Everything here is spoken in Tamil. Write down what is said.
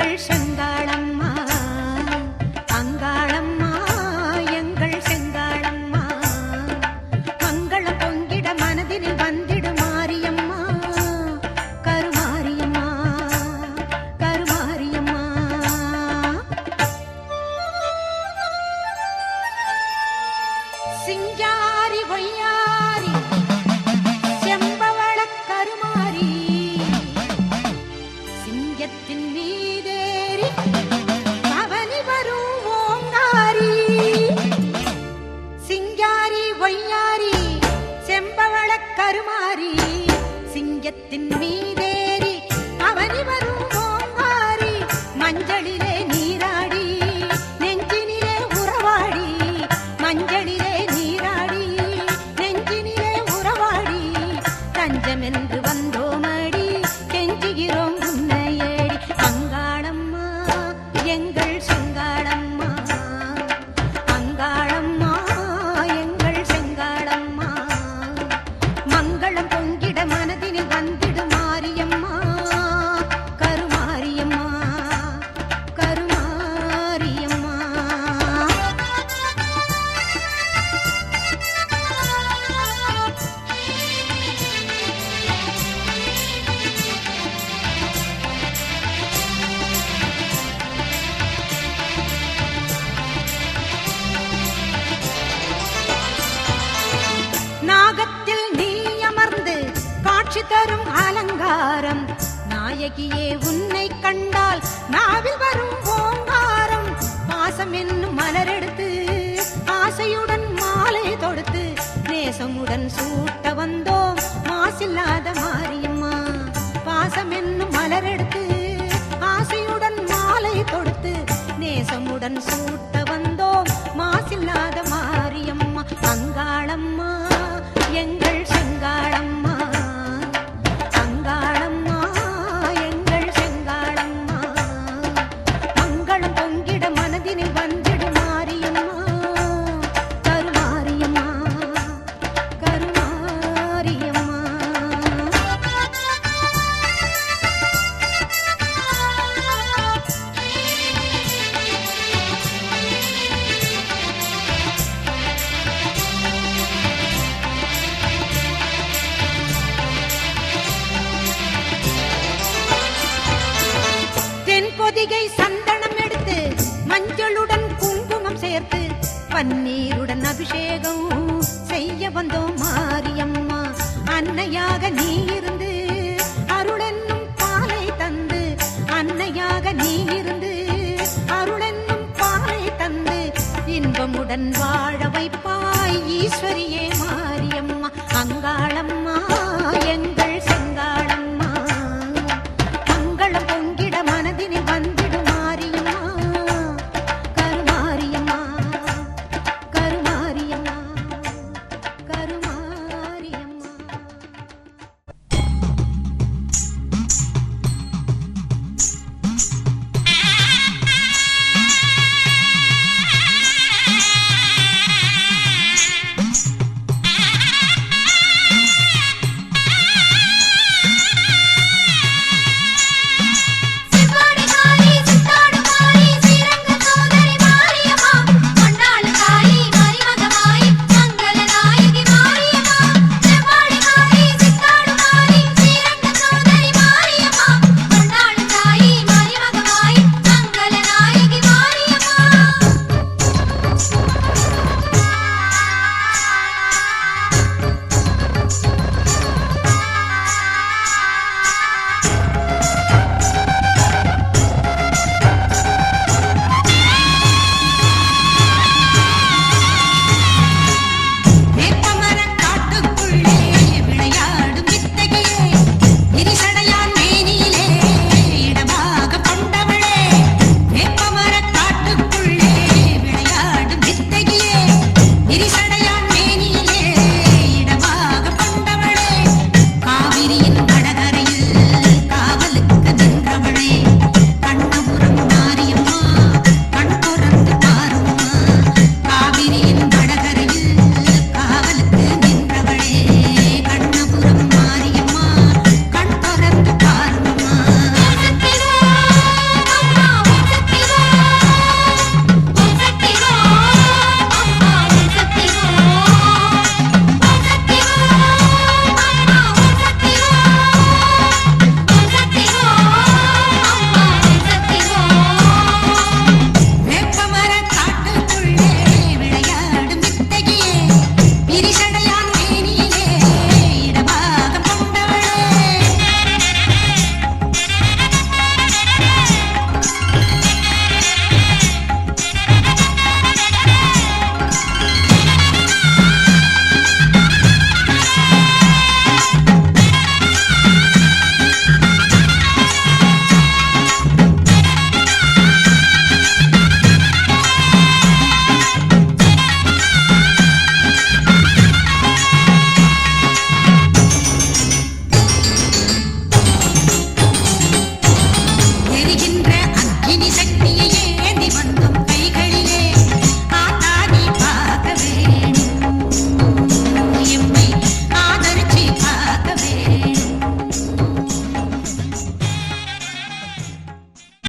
人生。சிங்கத்தின் மீதேறி தரும் அலங்காரம். நாயகியே உன்னை கண்டால் நாவில் வரும் ஓங்காரம். பாசம் என்னும் மலரெடுத்து ஆசையுடன் மாலை தொடுத்து நேசமுடன் சூட்ட வந்தோம். மாசில்லாத மாரியம்மா பாசம் என்னும் மலரெடுத்து ஆசையுடன் மாலை தொடுத்து நேசமுடன் சூட்ட வந்தோம். மாசில்லாத பன்னீருடன் அபிஷேகம் செய்ய வந்தோம் மாரியம்மா. அன்னையாக நீ இருந்து அருளென்னும் பாலை தந்து அன்னையாக நீ இருந்து அருளென்னும் பாலை தந்து இன்பமுடன் வாழ வைப்பாய் ஈஸ்வரியே மாரியம்மா. அங்காள்